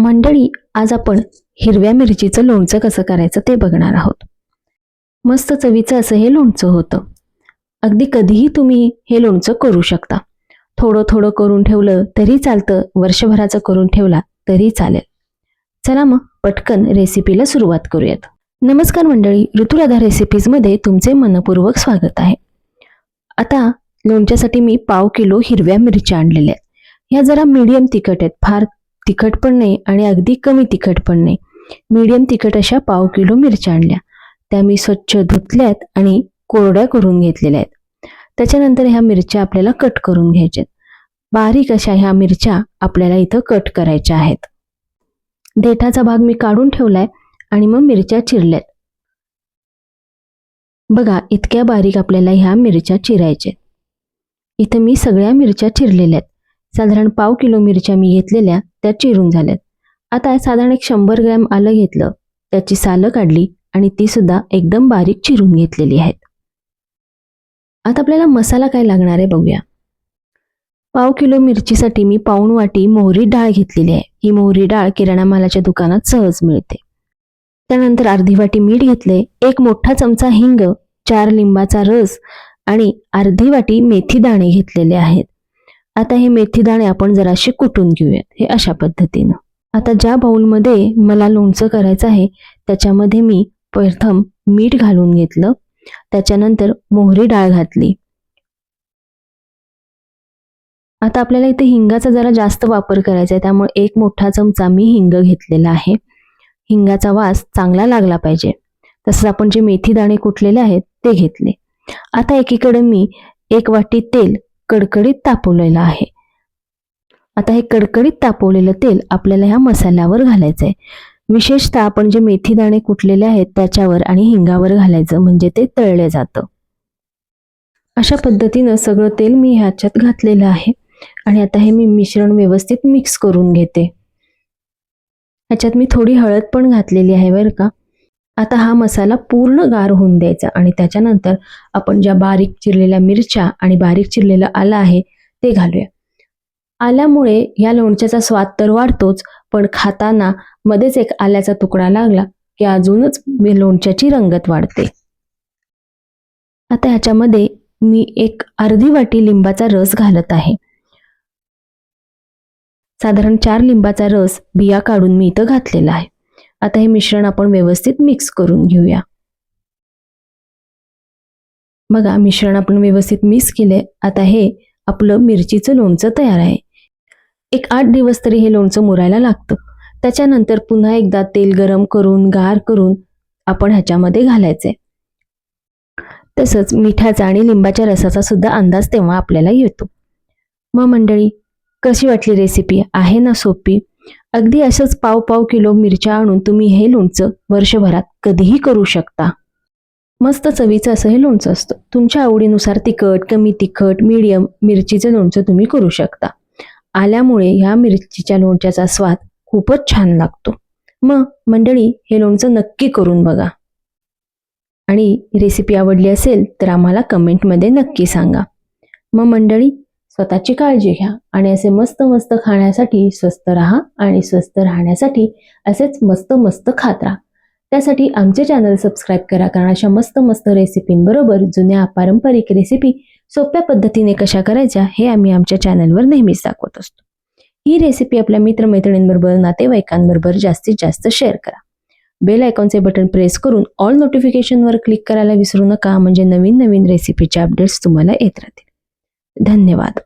मंडळी आज आपण हिरव्या मिरचीचं लोणचं कसं करायचं ते बघणार आहोत. मस्त चवीचं असं हे लोणचं होतं. अगदी कधीही तुम्ही हे लोणचं करू शकता. थोडं थोडं करून ठेवलं तरी चालतं वर्षभराचं करून ठेवला तरी चालेल. चला मग पटकन रेसिपीला सुरुवात करूयात. नमस्कार मंडळी ऋतुराधा रेसिपीजमध्ये तुमचे मनपूर्वक स्वागत आहे. आता लोणच्यासाठी मी पाव किलो हिरव्या मिरच्या आणलेल्या आहेत. ह्या जरा मीडियम तिखट आहेत फार तिखट पण नाही आणि अगदी कमी तिखट पण नाही. मीडियम तिखट अशा पाव किलो मिरच्या आणल्या. त्या मी स्वच्छ धुतल्यात आणि कोरड्या करून घेतलेल्या आहेत. त्याच्यानंतर ह्या मिरच्या आपल्याला कट करून घ्यायच्यात बारीक अशा ह्या मिरच्या आपल्याला इथं कट करायच्या आहेत. देठाचा भाग मी काढून ठेवलाय आणि मग मिरच्या चिरल्यात. बघा इतक्या बारीक आपल्याला ह्या मिरच्या चिरायच्या इथं मी सगळ्या मिरच्या चिरलेल्या आहेत. साधारण पाव किलो मिरच्या मी घेतलेल्या त्या चिरून झाल्यात. आता साधारण एक शंभर ग्रॅम आलं घेतलं त्याची सालं काढली आणि ती सुद्धा एकदम बारीक चिरून घेतलेली आहेत. आता आपल्याला मसाला काय लागणार आहे बघूया. पाव किलो मिरचीसाठी मी पाऊण वाटी मोहरी डाळ घेतलेली आहे. ही मोहरी डाळ किराणा मालाच्या दुकानात सहज मिळते. त्यानंतर अर्धी वाटी मीठ घेतले एक मोठा चमचा हिंग चार लिंबाचा रस आणि अर्धी वाटी मेथी दाणे घेतलेले आहेत. आता हे मेथी दाणे आपण जराशे कुटून घेऊयात हे अशा पद्धतीनं. आता ज्या बाऊलमध्ये मला लोणचं करायचं आहे त्याच्यामध्ये मी प्रथम मीठ घालून घेतलं. त्याच्यानंतर मोहरी डाळ घातली. आता आपल्याला इथे हिंगाचा जरा जास्त वापर करायचा आहे त्यामुळे एक मोठा चमचा मी हिंग घेतलेला आहे. हिंगाचा वास चांगला लागला पाहिजे. तसंच आपण जे मेथी दाणे कुटलेले आहेत ते घेतले. आता एकीकडे मी एक वाटी तेल कडकडीत तापवलेलं आहे. आता हे कडकडीत तापवलेलं तेल आपल्याला ह्या मसाल्यावर घालायचं आहे विशेषतः आपण जे मेथी दाणे कुटलेले आहेत त्याच्यावर आणि हिंगावर घालायचं म्हणजे ते तळले जातं. अशा पद्धतीनं सगळं तेल मी ह्याच्यात घातलेलं आहे आणि आता हे मी मिश्रण व्यवस्थित मिक्स करून घेते. ह्याच्यात मी थोडी हळद पण घातलेली आहे बरं का. आता हा मसाला पूर्ण गार होऊन द्यायचा आणि त्याच्यानंतर आपण ज्या बारीक चिरलेल्या मिरच्या आणि बारीक चिरलेलं आलं आहे ते घालूया. आल्यामुळे या लोणच्याचा स्वाद तर वाढतोच पण खाताना मध्येच एक आल्याचा तुकडा लागला की अजूनच मी लोणच्याची रंगत वाढते. आता ह्याच्यामध्ये मी एक अर्धी वाटी लिंबाचा रस घालत आहे. साधारण चार लिंबाचा रस बिया काढून मी इथं घातलेला आहे. आता हे मिश्रण आपण व्यवस्थित मिक्स करून घेऊया. बघा मिश्रण आपण व्यवस्थित मिक्स केले आता हे आपलं मिरचीचं लोणचं तयार आहे. एक आठ दिवस तरी हे लोणचं मुरायला लागतं. त्याच्यानंतर पुन्हा एकदा तेल गरम करून गार करून आपण ह्याच्यामध्ये घालायचे तसंच मिठाचा आणि लिंबाच्या रसाचा सुद्धा अंदाज तेव्हा आपल्याला येतो. मग मंडळी कशी वाटली रेसिपी आहे ना सोपी? अगदी असंच पाव पाव किलो मिरच्या आणून तुम्ही हे लोणचं वर्षभरात कधीही करू शकता. मस्त चवीचं असं हे लोणचं असतं. तुमच्या आवडीनुसार तिखट कमी तिखट मीडियम मिरचीचं लोणचं तुम्ही करू शकता. आल्यामुळे ह्या मिरचीच्या लोणच्याचा स्वाद खूपच छान लागतो. मग मंडळी हे लोणचं नक्की करून बघा. आणि रेसिपी आवडली असेल तर आम्हाला कमेंटमध्ये नक्की सांगा. मग मंडळी स्वतःची काळजी घ्या आणि असे मस्त मस्त खाण्यासाठी स्वस्त राहा आणि स्वस्त राहण्यासाठी असेच मस्त मस्त खात राहा. त्यासाठी आमचे चॅनल सबस्क्राईब करा कारण अशा मस्त मस्त रेसिपींबरोबर जुन्या पारंपरिक रेसिपी सोप्या पद्धतीने कशा करायच्या हे आम्ही आमच्या चॅनलवर नेहमीच दाखवत असतो. ही रेसिपी आपल्या मित्रमैत्रिणींबरोबर नातेवाईकांबरोबर जास्तीत जास्त शेअर करा. बेल आयकॉनचे बटन प्रेस करून ऑल नोटिफिकेशनवर क्लिक करायला विसरू नका म्हणजे नवीन नवीन रेसिपीचे अपडेट्स तुम्हाला येत राहतील. धन्यवाद.